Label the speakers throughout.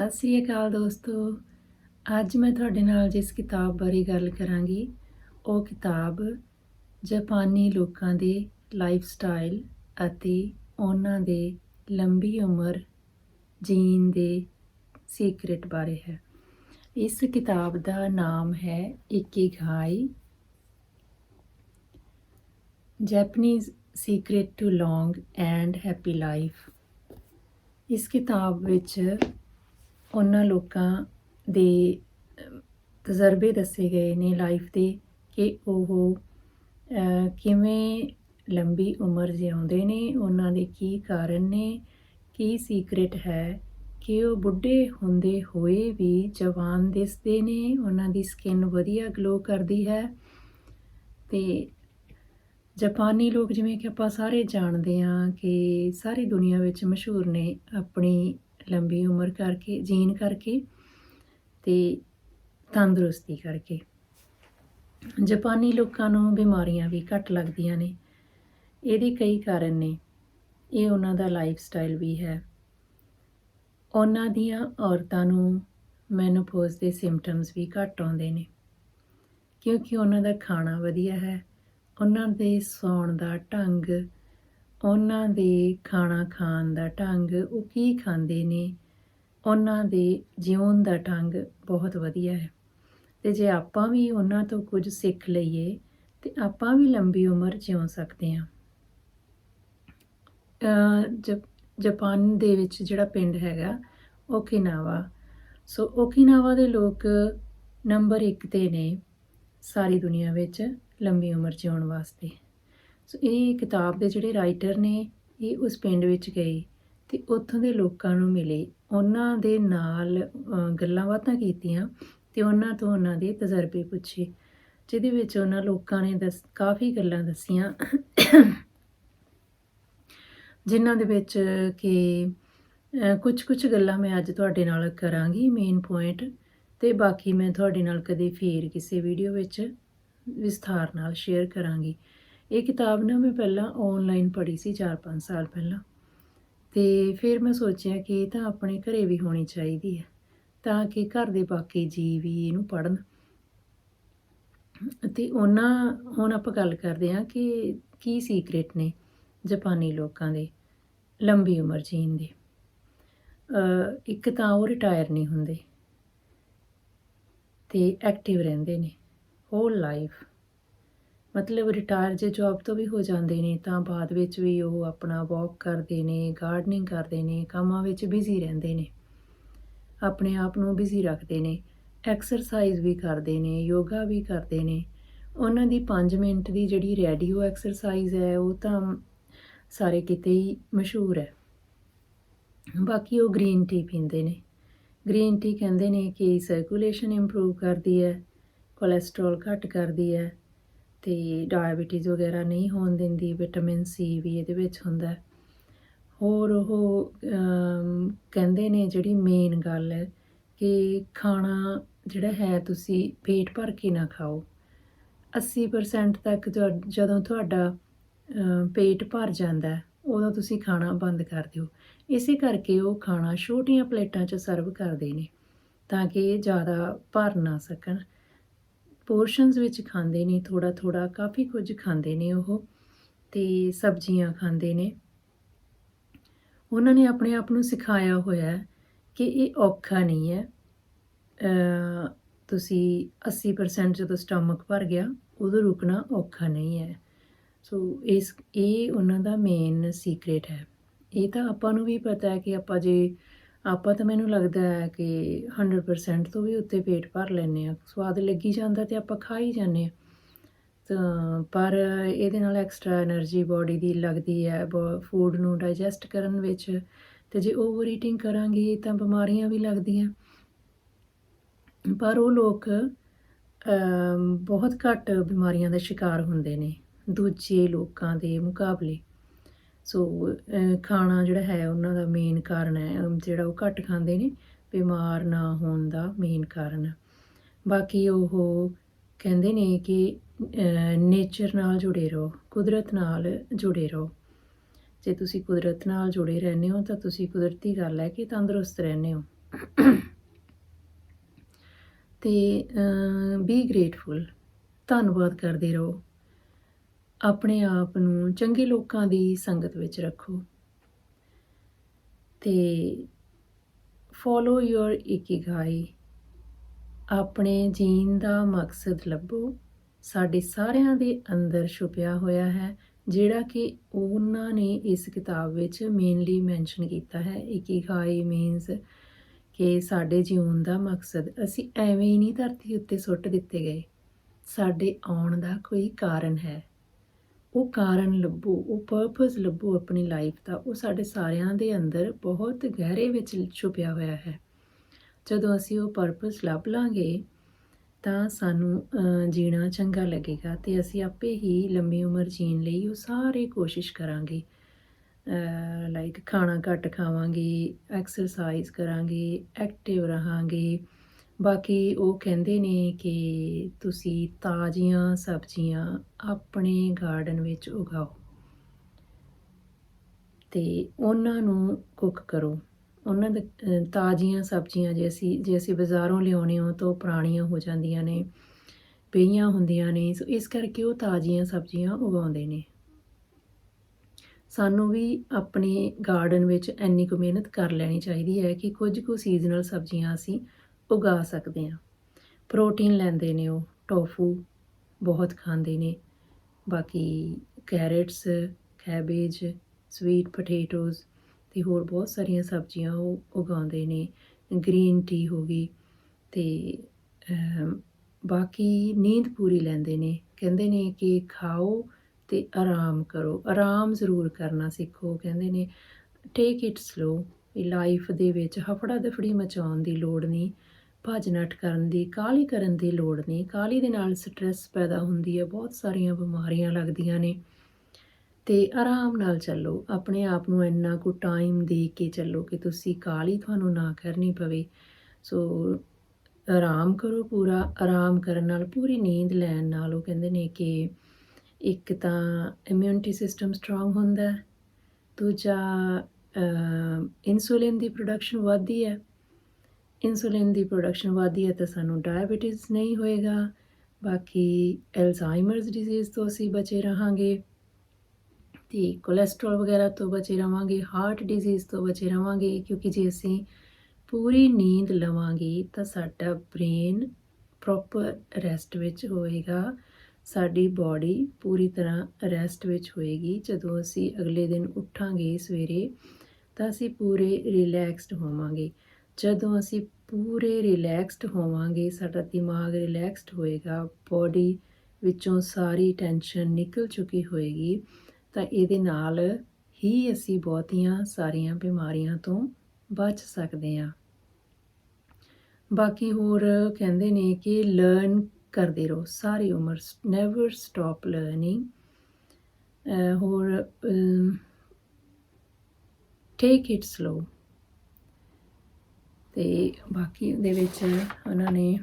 Speaker 1: ਸਤਿ ਸ੍ਰੀ ਅਕਾਲ ਦੋਸਤੋ। ਅੱਜ ਮੈਂ ਤੁਹਾਡੇ ਨਾਲ ਜਿਸ ਕਿਤਾਬ ਬਾਰੇ ਗੱਲ ਕਰਾਂਗੀ, ਉਹ ਕਿਤਾਬ ਜਾਪਾਨੀ ਲੋਕਾਂ ਦੇ ਲਾਈਫ ਸਟਾਈਲ ਅਤੇ ਉਹਨਾਂ ਦੇ ਲੰਬੀ ਉਮਰ ਜੀਣ ਦੇ ਸੀਕ੍ਰੇਟ ਬਾਰੇ ਹੈ। ਇਸ ਕਿਤਾਬ ਦਾ ਨਾਮ ਹੈ Ikigai Japanese secret to long and happy life ਇਸ ਕਿਤਾਬ ਵਿੱਚ ਉਹਨਾਂ ਲੋਕਾਂ ਦੇ ਤਜਰਬੇ ਦੱਸੇ ਗਏ ਨੇ ਲਾਈਫ ਦੇ ਕਿ ਉਹ ਕਿਵੇਂ ਲੰਬੀ ਉਮਰ ਜਿਉਂਦੇ ਨੇ, ਉਹਨਾਂ ਦੇ ਕੀ ਕਾਰਨ ਨੇ, ਕੀ ਸੀਕ੍ਰੇਟ ਹੈ ਕਿ ਉਹ ਬੁੱਢੇ ਹੁੰਦੇ ਹੋਏ ਵੀ ਜਵਾਨ ਦਿਸਦੇ ਨੇ, ਉਹਨਾਂ ਦੀ ਸਕਿਨ ਵਧੀਆ ਗਲੋ ਕਰਦੀ ਹੈ। ਤੇ ਜਾਪਾਨੀ ਲੋਕ ਜਿਵੇਂ ਕਿ ਆਪਾਂ ਸਾਰੇ ਜਾਣਦੇ ਹਾਂ ਕਿ ਸਾਰੀ ਦੁਨੀਆ ਵਿੱਚ ਮਸ਼ਹੂਰ ਨੇ ਆਪਣੀ ਲੰਬੀ ਉਮਰ ਕਰਕੇ, ਜੀਣ ਕਰਕੇ ਤੇ ਤੰਦਰੁਸਤੀ ਕਰਕੇ। ਜਾਪਾਨੀ ਲੋਕਾਂ ਨੂੰ ਬਿਮਾਰੀਆਂ ਵੀ ਘੱਟ ਲੱਗਦੀਆਂ ਨੇ। ਇਹਦੇ ਕਈ ਕਾਰਨ ਨੇ। ਇਹ ਉਹਨਾਂ ਦਾ ਲਾਈਫ ਸਟਾਈਲ ਵੀ ਹੈ। ਉਹਨਾਂ ਦੀਆਂ ਔਰਤਾਂ ਨੂੰ ਮੈਨੋਪੌਜ਼ ਦੇ ਸਿੰਪਟਮਸ ਵੀ ਘੱਟ ਆਉਂਦੇ ਨੇ। ਕਿਉਂਕਿ ਉਹਨਾਂ ਦਾ ਖਾਣਾ ਵਧੀਆ ਹੈ, ਉਹਨਾਂ ਦੇ ਸੌਣ ਦਾ ਢੰਗ ਉਹਨਾਂ ਦੇ ਖਾਣਾ ਖਾਣ ਦਾ ਢੰਗ ਉਹ ਕੀ ਖਾਂਦੇ ਨੇ? ਉਹਨਾਂ ਦੇ ਜਿਉਣ ਦਾ ਢੰਗ ਬਹੁਤ ਵਧੀਆ ਹੈ। ਤੇ ਜੇ ਆਪਾਂ ਵੀ ਉਹਨਾਂ ਤੋਂ ਕੁਝ ਸਿੱਖ ਲਈਏ, ਤੇ ਆਪਾਂ ਵੀ ਲੰਬੀ ਉਮਰ ਜਿਉ ਸਕਦੇ ਹਾਂ। ਜਪ- ਜਾਪਾਨ ਦੇ ਵਿੱਚ ਜਿਹੜਾ ਪਿੰਡ ਹੈਗਾ, ਓਕੀਨਾਵਾ। ਸੋ ਓਕੀਨਾਵਾ ਦੇ ਲੋਕ ਨੰਬਰ 1 ਤੇ ਨੇ ਸਾਰੀ ਦੁਨੀਆ ਵਿੱਚ ਲੰਬੀ ਉਮਰ ਜਿਉਣ ਵਾਸਤੇ। ਸੋ ਇਹ ਕਿਤਾਬ ਦੇ ਜਿਹੜੇ ਰਾਈਟਰ ਨੇ, ਇਹ ਉਸ ਪਿੰਡ ਵਿੱਚ ਗਏ ਤੇ ਉੱਥੋਂ ਦੇ ਲੋਕਾਂ ਨੂੰ ਮਿਲੇ। ਉਹਨਾਂ ਦੇ ਨਾਲ ਗੱਲਾਂ ਬਾਤਾਂ ਕੀਤੀਆਂ ਤੇ ਉਹਨਾਂ ਤੋਂ ਉਹਨਾਂ ਦੇ ਤਜਰਬੇ ਪੁੱਛੇ, ਜਿਹਦੇ ਵਿੱਚ ਉਹਨਾਂ ਲੋਕਾਂ ਨੇ ਦਸ, ਕਾਫੀ ਗੱਲਾਂ ਦੱਸੀਆਂ। ਜਿਨ੍ਹਾਂ ਦੇ ਵਿੱਚ ਕਿ ਕੁਝ ਕੁਝ ਗੱਲਾਂ ਮੈਂ ਅੱਜ ਤੁਹਾਡੇ ਨਾਲ ਕਰਾਂਗੀ ਮੇਨ ਪੁਆਇੰਟ ਤੇ ਬਾਕੀ ਮੈਂ ਤੁਹਾਡੇ ਨਾਲ ਕਦੇ ਫੇਰ ਕਿਸੇ ਵੀਡੀਓ ਵਿੱਚ ਵਿਸਥਾਰ ਨਾਲ ਸ਼ੇਅਰ ਕਰਾਂਗੀ। ਇਹ ਕਿਤਾਬ ਨਾ ਮੈਂ ਪਹਿਲਾਂ ਆਨਲਾਈਨ ਪੜ੍ਹੀ ਸੀ 4-5 ਸਾਲ ਪਹਿਲਾਂ ਤੇ ਫਿਰ ਮੈਂ ਸੋਚਿਆ ਕਿ ਇਹ ਤਾਂ ਆਪਣੇ ਘਰੇ ਵੀ ਹੋਣੀ ਚਾਹੀਦੀ ਹੈ, ਤਾਂ ਕਿ ਘਰ ਦੇ ਬਾਕੀ ਜੀ ਵੀ ਇਹਨੂੰ ਪੜ੍ਹਨ। ਅਤੇ ਉਹਨਾਂ, ਹੁਣ ਆਪਾਂ ਗੱਲ ਕਰਦੇ ਹਾਂ ਕਿ ਕੀ ਸੀਕ੍ਰੇਟ ਨੇ ਜਾਪਾਨੀ ਲੋਕਾਂ ਦੇ ਲੰਬੀ ਉਮਰ ਜੀਣ ਦੇ। ਇੱਕ ਤਾਂ ਉਹ ਰਿਟਾਇਰ ਨਹੀਂ ਹੁੰਦੇ ਤੇ ਐਕਟਿਵ ਰਹਿੰਦੇ ਨੇ ਹੋਲ ਲਾਈਫ ਮਤਲਬ ਰਿਟਾਇਰ ਜੇ ਜੌਬ ਤੋਂ ਵੀ ਹੋ ਜਾਂਦੇ ਨੇ, ਤਾਂ ਬਾਅਦ ਵਿੱਚ ਵੀ ਉਹ ਆਪਣਾ ਵਾਕ ਕਰਦੇ ਨੇ ਗਾਰਡਨਿੰਗ ਕਰਦੇ ਨੇ, ਕੰਮਾਂ ਵਿੱਚ ਬਿਜ਼ੀ ਰਹਿੰਦੇ ਨੇ। ਆਪਣੇ ਆਪ ਨੂੰ ਬਿਜ਼ੀ ਰੱਖਦੇ ਨੇ ਐਕਸਰਸਾਈਜ਼ ਵੀ ਕਰਦੇ ਨੇ ਯੋਗਾ ਵੀ ਕਰਦੇ ਨੇ। ਉਹਨਾਂ ਦੀ 5 ਮਿੰਟ ਦੀ ਜਿਹੜੀ ਰੇਡੀਓ ਐਕਸਰਸਾਈਜ਼ ਹੈ, ਉਹ ਤਾਂ ਸਾਰੇ ਕਿਤੇ ਹੀ ਮਸ਼ਹੂਰ ਹੈ। ਬਾਕੀ ਉਹ ਗ੍ਰੀਨ ਟੀ ਪੀਂਦੇ ਨੇ। ਗ੍ਰੀਨ ਟੀ ਕਹਿੰਦੇ ਨੇ ਕਿ ਸਰਕੂਲੇਸ਼ਨ ਇੰਪਰੂਵ ਕਰਦੀ ਹੈ ਕੋਲੇਸਟ੍ਰੋਲ ਘੱਟ ਕਰਦੀ ਹੈ ਤੇ ਡਾਇਬੀਟੀਜ਼ ਵਗੈਰਾ ਨਹੀਂ ਹੋਣ ਦਿੰਦੀ ਵਿਟਾਮਿਨ ਸੀ ਵੀ ਇਹਦੇ ਵਿੱਚ ਹੁੰਦਾ ਹੋਰ ਉਹ ਕਹਿੰਦੇ ਨੇ ਜਿਹੜੀ ਮੇਨ ਗੱਲ ਹੈ ਕਿ ਖਾਣਾ ਜਿਹੜਾ ਹੈ ਤੁਸੀਂ ਪੇਟ ਭਰ ਕੇ ਨਾ ਖਾਓ। 80% ਤੱਕ ਜਦੋਂ ਤੁਹਾਡਾ ਪੇਟ ਭਰ ਜਾਂਦਾ ਉਦੋਂ ਤੁਸੀਂ ਖਾਣਾ ਬੰਦ ਕਰ ਦਿਓ। ਇਸੇ ਕਰਕੇ ਉਹ ਖਾਣਾ ਛੋਟੀਆਂ ਪਲੇਟਾਂ 'ਚ ਸਰਵ ਕਰਦੇ ਨੇ, ਤਾਂ ਕਿ ਜ਼ਿਆਦਾ ਭਰ ਨਾ ਸਕਣ। ਪੋਰਸ਼ਨਸ ਵਿੱਚ ਖਾਂਦੇ ਨੇ ਥੋੜਾ ਥੋੜਾ ਕਾਫੀ ਕੁਝ ਖਾਂਦੇ ਨੇ ਉਹ ਤੇ ਸਬਜ਼ੀਆਂ ਖਾਂਦੇ ਨੇ। ਉਹਨਾਂ ਨੇ ਆਪਣੇ ਆਪ ਨੂੰ ਸਿਖਾਇਆ ਹੋਇਆ ਕਿ ਇਹ ਔਖਾ ਨਹੀਂ ਹੈ। ਤੁਸੀਂ 80% ਜਦੋਂ ਸਟਮਕ ਭਰ ਗਿਆ, ਉਦੋਂ ਰੁਕਣਾ ਔਖਾ ਨਹੀਂ ਹੈ। ਸੋ ਇਸ, ਇਹ ਉਹਨਾਂ ਦਾ ਮੇਨ ਸੀਕ੍ਰੇਟ ਹੈ। ਇਹ ਤਾਂ ਆਪਾਂ ਨੂੰ ਵੀ ਪਤਾ ਹੈ ਕਿ ਆਪਾਂ ਜੇ ਆਪਾਂ ਤਾਂ ਮੈਨੂੰ ਲੱਗਦਾ ਹੈ ਕਿ 100% ਤੋਂ ਵੀ ਉੱਤੇ ਪੇਟ ਭਰ ਲੈਨੇ ਆ ਸਵਾਦ ਲੱਗੀ ਜਾਂਦਾ ਤੇ ਆਪਾਂ ਖਾ ਹੀ ਜਾਂਦੇ ਆ ਤਾਂ ਪਰ ਇਹਦੇ ਨਾਲ ਐਕਸਟਰਾ એનર્ਜੀ ਬਾਡੀ ਦੀ ਲੱਗਦੀ ਹੈ ਫੂਡ ਨੂੰ ਡਾਈਜੈਸਟ ਕਰਨ ਵਿੱਚ ਤੇ ਜੇ ਓਵਰ ਈਟਿੰਗ ਕਰਾਂਗੇ ਤਾਂ ਬਿਮਾਰੀਆਂ ਵੀ ਲੱਗਦੀਆਂ। ਪਰ ਉਹ ਲੋਕ ਬਹੁਤ ਘੱਟ ਬਿਮਾਰੀਆਂ ਦਾ ਸ਼ਿਕਾਰ ਹੁੰਦੇ ਨੇ। ਦੂਜੇ ਲੋਕਾਂ ਦੇ ਮੁਕਾਬਲੇ। ਸੋ ਖਾਣਾ ਜਿਹੜਾ ਹੈ ਉਹਨਾਂ ਦਾ ਮੇਨ ਕਾਰਨ ਹੈ ਜਿਹੜਾ ਉਹ ਘੱਟ ਖਾਂਦੇ ਨੇ, ਬਿਮਾਰ ਨਾ ਹੋਣ ਦਾ ਮੇਨ ਕਾਰਨ। ਬਾਕੀ ਉਹ ਕਹਿੰਦੇ ਨੇ ਕਿ ਨੇਚਰ ਨਾਲ ਜੁੜੇ ਰਹੋ, ਕੁਦਰਤ ਨਾਲ ਜੁੜੇ ਰਹੋ। ਜੇ ਤੁਸੀਂ ਕੁਦਰਤ ਨਾਲ ਜੁੜੇ ਰਹਿੰਦੇ ਹੋ, ਤਾਂ ਤੁਸੀਂ ਕੁਦਰਤੀ ਗੱਲ ਹੈ ਕਿ ਤੰਦਰੁਸਤ ਰਹਿੰਦੇ ਹੋ। ਤੇ ਬੀ ਗ੍ਰੇਟਫੁਲ ਧੰਨਵਾਦ ਕਰਦੇ ਰਹੋ। ਆਪਣੇ ਆਪ ਨੂੰ ਚੰਗੇ ਲੋਕਾਂ ਦੀ ਸੰਗਤ ਵਿੱਚ ਰੱਖੋ। ਤੇ ਫੋਲੋ ਯੋਰ ਇਕਿਗਾਈ ਆਪਣੇ ਜੀਣ ਦਾ ਮਕਸਦ ਲੱਭੋ। ਸਾਡੇ ਸਾਰਿਆਂ ਦੇ ਅੰਦਰ ਛੁਪਿਆ ਹੋਇਆ ਹੈ, ਜਿਹੜਾ ਕਿ ਉਹਨਾਂ ਨੇ ਇਸ ਕਿਤਾਬ ਵਿੱਚ ਮੇਨਲੀ ਮੈਂਸ਼ਨ ਕੀਤਾ ਹੈ। ਇਕਿਗਾਈ ਮੀਨਸ ਕਿ ਸਾਡੇ ਜੀਵਨ ਦਾ ਮਕਸਦ। ਅਸੀਂ ਐਵੇਂ ਹੀ ਨਹੀਂ ਧਰਤੀ ਉੱਤੇ ਸੁੱਟ ਦਿੱਤੇ ਗਏ। ਸਾਡੇ ਆਉਣ ਦਾ ਕੋਈ ਕਾਰਨ ਹੈ। ਉਹ ਕਾਰਨ ਲੱਭੋ, ਉਹ ਪਰਪਸ ਲੱਭੋ ਆਪਣੀ ਲਾਈਫ ਦਾ, ਉਹ ਸਾਡੇ ਸਾਰਿਆਂ ਦੇ ਅੰਦਰ ਬਹੁਤ ਗਹਿਰੇ ਵਿੱਚ ਛੁਪਿਆ ਹੋਇਆ ਹੈ। ਜਦੋਂ ਅਸੀਂ ਉਹ ਪਰਪਸ ਲੱਭ ਲਾਂਗੇ, ਤਾਂ ਸਾਨੂੰ ਜੀਣਾ ਚੰਗਾ ਲੱਗੇਗਾ ਤੇ ਅਸੀਂ ਆਪੇ ਹੀ ਲੰਮੀ ਉਮਰ ਜੀਣ ਲਈ ਉਹ ਸਾਰੇ ਕੋਸ਼ਿਸ਼ ਕਰਾਂਗੇ। ਲਾਈਕ ਖਾਣਾ ਘੱਟ ਖਾਵਾਂਗੇ ਐਕਸਰਸਾਈਜ਼ ਕਰਾਂਗੇ ਐਕਟਿਵ ਰਹਾਂਗੇ ਬਾਕੀ ਉਹ ਕਹਿੰਦੇ ਨੇ ਕਿ ਤੁਸੀਂ ਤਾਜ਼ੀਆਂ ਸਬਜ਼ੀਆਂ ਆਪਣੇ ਗਾਰਡਨ ਵਿੱਚ ਉਗਾਓ ਤੇ ਉਹਨਾਂ ਨੂੰ ਕੁੱਕ ਕਰੋ। ਉਹਨਾਂ ਦੇ ਤਾਜ਼ੀਆਂ ਸਬਜ਼ੀਆਂ ਜੇ ਅਸੀਂ ਜੇ ਅਸੀਂ ਬਾਜ਼ਾਰੋਂ ਲਿਆਉਣੇ ਹੋ ਤਾਂ ਉਹ ਪੁਰਾਣੀਆਂ ਹੋ ਜਾਂਦੀਆਂ ਨੇ, ਪਈਆਂ ਹੁੰਦੀਆਂ ਨੇ, ਸੋ ਇਸ ਕਰਕੇ ਉਹ ਤਾਜ਼ੀਆਂ ਸਬਜ਼ੀਆਂ ਉਗਾਉਂਦੇ ਨੇ। ਸਾਨੂੰ ਵੀ ਆਪਣੇ ਗਾਰਡਨ ਵਿੱਚ ਇੰਨੀ ਕੁ ਮਿਹਨਤ ਕਰ ਲੈਣੀ ਚਾਹੀਦੀ ਹੈ ਕਿ ਕੁਝ ਕੁ ਸੀਜ਼ਨਲ ਸਬਜ਼ੀਆਂ ਅਸੀਂ ਉਗਾ ਸਕਦੇ ਹਾਂ। ਪ੍ਰੋਟੀਨ ਲੈਂਦੇ ਨੇ ਉਹ, ਟੋਫੂ ਬਹੁਤ ਖਾਂਦੇ ਨੇ। ਬਾਕੀ ਕੈਰਟਸ, ਕੈਬੇਜ, ਸਵੀਟ ਪੋਟੇਟੋਜ਼ ਤੇ ਹੋਰ ਬਹੁਤ ਸਾਰੀਆਂ ਸਬਜ਼ੀਆਂ ਉਹ ਉਗਾਉਂਦੇ ਨੇ। ਗ੍ਰੀਨ ਟੀ ਹੋ ਗਈ ਤੇ ਬਾਕੀ ਨੀਂਦ ਪੂਰੀ ਲੈਂਦੇ ਨੇ। ਕਹਿੰਦੇ ਨੇ ਕਿ ਖਾਓ ਤੇ ਆਰਾਮ ਕਰੋ। ਆਰਾਮ ਜ਼ਰੂਰ ਕਰਨਾ ਸਿੱਖੋ। ਕਹਿੰਦੇ ਨੇ ਟੇਕ ਇਟ ਸਲੋ ਲਾਈਫ ਦੇ ਵਿੱਚ ਹਫੜਾ ਦਫੜੀ ਮਚਾਉਣ ਦੀ ਲੋੜ ਨਹੀਂ। ਭੱਜ ਨੱਠ ਕਰਨ ਦੀ, ਕਾਹਲੀ ਕਰਨ ਦੀ ਲੋੜ ਨਹੀਂ। ਕਾਹਲੀ ਦੇ ਨਾਲ ਸਟ੍ਰੈਸ ਪੈਦਾ ਹੁੰਦੀ ਹੈ, ਬਹੁਤ ਸਾਰੀਆਂ ਬਿਮਾਰੀਆਂ ਲੱਗਦੀਆਂ ਨੇ। ਤੇ ਆਰਾਮ ਨਾਲ ਚੱਲੋ, ਆਪਣੇ ਆਪ ਨੂੰ ਇੰਨਾ ਕੁ ਟਾਈਮ ਦੇ ਕੇ ਚੱਲੋ ਕਿ ਤੁਸੀਂ ਕਾਹਲੀ ਤੁਹਾਨੂੰ ਨਾ ਕਰਨੀ ਪਵੇ। ਸੋ ਆਰਾਮ ਕਰੋ ਪੂਰਾ, ਆਰਾਮ ਕਰਨ ਨਾਲ, ਪੂਰੀ ਨੀਂਦ ਲੈਣ ਨਾਲ। ਉਹ ਕਹਿੰਦੇ ਨੇ ਕਿ ਇੱਕ ਤਾਂ ਇਮਿਊਨਿਟੀ ਸਿਸਟਮ ਸਟਰੋਂਗ ਹੁੰਦਾ ਦੂਜਾ ਇਨਸੂਲਿਨ ਦੀ ਪ੍ਰੋਡਕਸ਼ਨ ਵੱਧਦੀ ਹੈ। ਇਨਸੂਲਿਨ ਦੀ ਪ੍ਰੋਡਕਸ਼ਨ ਵੱਧਦੀ ਹੈ ਤਾਂ ਸਾਨੂੰ ਡਾਇਬੀਟਿਸ ਨਹੀਂ ਹੋਏਗਾ। ਬਾਕੀ ਐਲਜ਼ਾਈਮਰਸ ਡਿਜ਼ੀਜ਼ ਤੋਂ ਅਸੀਂ ਬਚੇ ਰਹਾਂਗੇ ਤੇ ਕੋਲੇਸਟ੍ਰੋਲ ਵਗੈਰਾ ਤੋਂ ਬਚੇ ਰਵਾਂਗੇ ਹਾਰਟ ਡਿਜ਼ੀਜ਼ ਤੋਂ ਬਚੇ ਰਵਾਂਗੇ ਕਿਉਂਕਿ ਜੇ ਅਸੀਂ ਪੂਰੀ ਨੀਂਦ ਲਵਾਂਗੇ ਤਾਂ ਸਾਡਾ ਬ੍ਰੇਨ ਪ੍ਰੋਪਰ ਰੈਸਟ ਵਿੱਚ ਹੋਏਗਾ। ਸਾਡੀ ਬਾਡੀ ਪੂਰੀ ਤਰ੍ਹਾਂ ਰੈਸਟ ਵਿੱਚ ਹੋਏਗੀ। ਜਦੋਂ ਅਸੀਂ ਅਗਲੇ ਦਿਨ ਉੱਠਾਂਗੇ ਸਵੇਰੇ ਤਾਂ ਅਸੀਂ ਪੂਰੇ ਰਿਲੈਕਸਡ ਹੋਵਾਂਗੇ। ਜਦੋਂ ਅਸੀਂ ਪੂਰੇ ਰਿਲੈਕਸਡ ਹੋਵਾਂਗੇ, ਸਾਡਾ ਦਿਮਾਗ ਰਿਲੈਕਸਡ ਹੋਏਗਾ ਬੋਡੀ ਵਿੱਚੋਂ ਸਾਰੀ ਟੈਨਸ਼ਨ ਨਿਕਲ ਚੁੱਕੀ ਹੋਏਗੀ, ਤਾਂ ਇਹਦੇ ਨਾਲ ਹੀ ਅਸੀਂ ਬਹੁਤੀਆਂ ਸਾਰੀਆਂ ਬਿਮਾਰੀਆਂ ਤੋਂ ਬਚ ਸਕਦੇ ਹਾਂ। ਬਾਕੀ ਹੋਰ ਕਹਿੰਦੇ ਨੇ ਕਿ ਲਰਨ ਕਰਦੇ ਰਹੋ, ਸਾਰੀ ਉਮਰ ਨੈਵਰ ਸਟਾਪ ਲਰਨਿੰਗ ਹੋਰ ਟੇਕ ਇਟ ਸਲੋ ਤੇ ਬਾਕੀ ਦੇ ਵਿੱਚ ਉਹਨਾਂ ਨੇ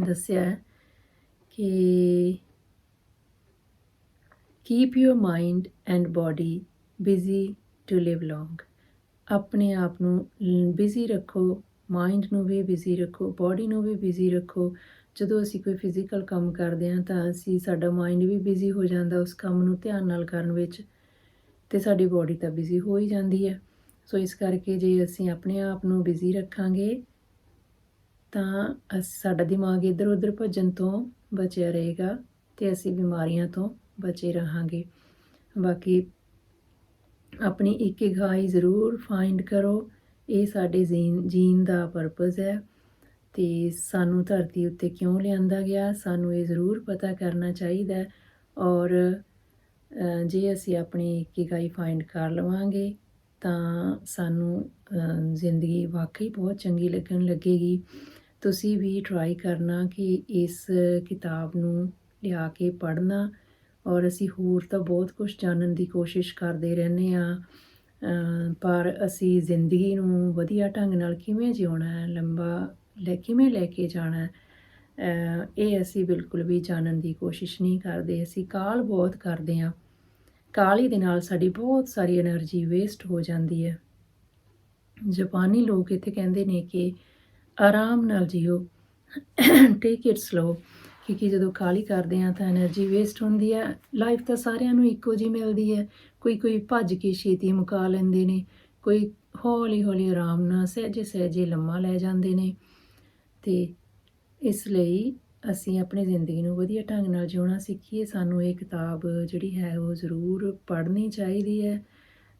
Speaker 1: ਦੱਸਿਆ ਕਿ keep your mind and body busy to live long ਆਪਣੇ ਆਪ ਨੂੰ ਬਿਜ਼ੀ ਰੱਖੋ ਮਾਈਂਡ ਨੂੰ ਵੀ ਬਿਜ਼ੀ ਰੱਖੋ ਬਾਡੀ ਨੂੰ ਵੀ ਬਿਜ਼ੀ ਰੱਖੋ। ਜਦੋਂ ਅਸੀਂ ਕੋਈ ਫਿਜ਼ੀਕਲ ਕੰਮ ਕਰਦੇ ਹਾਂ ਤਾਂ ਅਸੀਂ ਸਾਡਾ ਮਾਈਂਡ ਵੀ ਬਿਜ਼ੀ ਹੋ ਜਾਂਦਾ ਉਸ ਕੰਮ ਨੂੰ ਧਿਆਨ ਨਾਲ ਕਰਨ ਵਿੱਚ ਤੇ ਸਾਡੀ ਬਾਡੀ ਤਾਂ ਬਿਜ਼ੀ ਹੋ ਹੀ ਜਾਂਦੀ ਹੈ। ਸੋ ਇਸ ਕਰਕੇ ਜੇ ਅਸੀਂ ਆਪਣੇ ਆਪ ਨੂੰ ਬਿਜ਼ੀ ਰੱਖਾਂਗੇ, ਤਾਂ ਅਸ- ਸਾਡਾ ਦਿਮਾਗ ਇੱਧਰ ਉੱਧਰ ਭੱਜਣ ਤੋਂ ਬਚਿਆ ਰਹੇਗਾ ਤੇ ਅਸੀਂ ਬਿਮਾਰੀਆਂ ਤੋਂ ਬਚੇ ਰਹਾਂਗੇ। ਬਾਕੀ ਆਪਣੀ ਇੱਕ ਇਕਿਗਾਈ ਜ਼ਰੂਰ ਫਾਈਂਡ ਕਰੋ। ਇਹ ਸਾਡੇ ਜੀਨ ਜੀਨ ਦਾ ਪਰਪਸ ਹੈ ਤੇ ਸਾਨੂੰ ਧਰਤੀ ਉੱਤੇ ਕਿਉਂ ਲਿਆਂਦਾ ਗਿਆ, ਸਾਨੂੰ ਇਹ ਜ਼ਰੂਰ ਪਤਾ ਕਰਨਾ ਚਾਹੀਦਾ ਔਰ ਜੇ ਅਸੀਂ ਆਪਣੀ ਇੱਕ ਇਕਿਗਾਈ ਫਾਈਂਡ ਕਰ ਲਵਾਂਗੇ ਤਾਂ ਸਾਨੂੰ ਜ਼ਿੰਦਗੀ ਵਾਕਈ ਬਹੁਤ ਚੰਗੀ ਲੱਗਣ ਲੱਗੇਗੀ। ਤੁਸੀਂ ਵੀ ਟਰਾਈ ਕਰਨਾ ਕਿ ਇਸ ਕਿਤਾਬ ਨੂੰ ਲਿਆ ਕੇ ਪੜ੍ਹਨਾ। ਔਰ ਅਸੀਂ ਹੋਰ ਤਾਂ ਬਹੁਤ ਕੁਝ ਜਾਣਨ ਦੀ ਕੋਸ਼ਿਸ਼ ਕਰਦੇ ਰਹਿੰਦੇ ਆ ਪਰ ਅਸੀਂ ਜ਼ਿੰਦਗੀ ਨੂੰ ਵਧੀਆ ਢੰਗ ਨਾਲ ਕਿਵੇਂ ਜਿਉਣਾ ਹੈ, ਲੰਬਾ ਲੈ, ਕਿਵੇਂ ਲੈ ਕੇ ਜਾਣਾ ਹੈ ਇਹ ਅਸੀਂ ਬਿਲਕੁਲ ਵੀ ਜਾਣਨ ਦੀ ਕੋਸ਼ਿਸ਼ ਨਹੀਂ ਕਰਦੇ। ਅਸੀਂ ਕਾਲ ਬਹੁਤ ਕਰਦੇ ਹਾਂ। ਕਾਲੀ ਦੇ ਨਾਲ ਸਾਡੀ ਬਹੁਤ ਸਾਰੀ એનર્ਜੀ ਵੇਸਟ ਹੋ ਜਾਂਦੀ ਹੈ। ਜਪਾਨੀ ਲੋਕ ਇੱਥੇ ਕਹਿੰਦੇ ਨੇ ਕਿ ਆਰਾਮ ਨਾਲ ਜਿਓ ਟੇਕ ਇਟ ਸਲੋ ਕਿਉਂਕਿ ਜਦੋਂ ਕਾਲੀ ਕਰਦੇ ਆ ਤਾਂ એનર્ਜੀ ਵੇਸਟ ਹੁੰਦੀ ਹੈ। ਲਾਈਫ ਤਾਂ ਸਾਰਿਆਂ ਨੂੰ ਇੱਕੋ ਜੀ ਮਿਲਦੀ ਹੈ। ਕੋਈ ਕੋਈ ਭੱਜ ਕੇ ਛੇਤੀ ਮੁਕਾ ਲੈਂਦੇ ਨੇ, ਕੋਈ ਹੌਲੀ ਹੌਲੀ ਆਰਾਮ ਨਾਲ ਸਹਿਜੇ ਸਹਿਜੇ ਲੰਮਾ ਲੈ ਜਾਂਦੇ ਨੇ। ਤੇ ਇਸ ਲਈ ਅਸੀਂ ਆਪਣੀ ਜ਼ਿੰਦਗੀ ਨੂੰ ਵਧੀਆ ਢੰਗ ਨਾਲ ਜਿਉਣਾ ਸਿੱਖੀਏ, ਸਾਨੂੰ ਇਹ ਕਿਤਾਬ ਜਿਹੜੀ ਹੈ ਉਹ ਜ਼ਰੂਰ ਪੜ੍ਹਨੀ ਚਾਹੀਦੀ ਹੈ।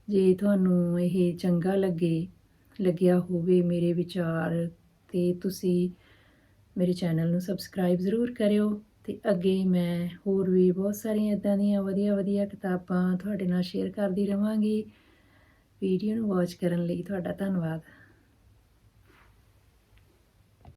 Speaker 1: ਜੇ ਤੁਹਾਨੂੰ ਇਹ ਚੰਗਾ ਲੱਗੇ, ਲੱਗਿਆ ਹੋਵੇ ਮੇਰੇ ਵਿਚਾਰ, ਤੇ ਤੁਸੀਂ ਮੇਰੇ ਚੈਨਲ ਨੂੰ ਸਬਸਕ੍ਰਾਈਬ ਜ਼ਰੂਰ ਕਰਿਓ। ਤੇ ਅੱਗੇ ਮੈਂ ਹੋਰ ਵੀ ਬਹੁਤ ਸਾਰੀਆਂ ਇਦਾਂ ਦੀਆਂ ਵਧੀਆ ਵਧੀਆ ਕਿਤਾਬਾਂ ਤੁਹਾਡੇ ਨਾਲ ਸ਼ੇਅਰ ਕਰਦੀ ਰਵਾਂਗੀ। ਵੀਡੀਓ ਨੂੰ ਵਾਚ ਕਰਨ ਲਈ ਤੁਹਾਡਾ ਧੰਨਵਾਦ।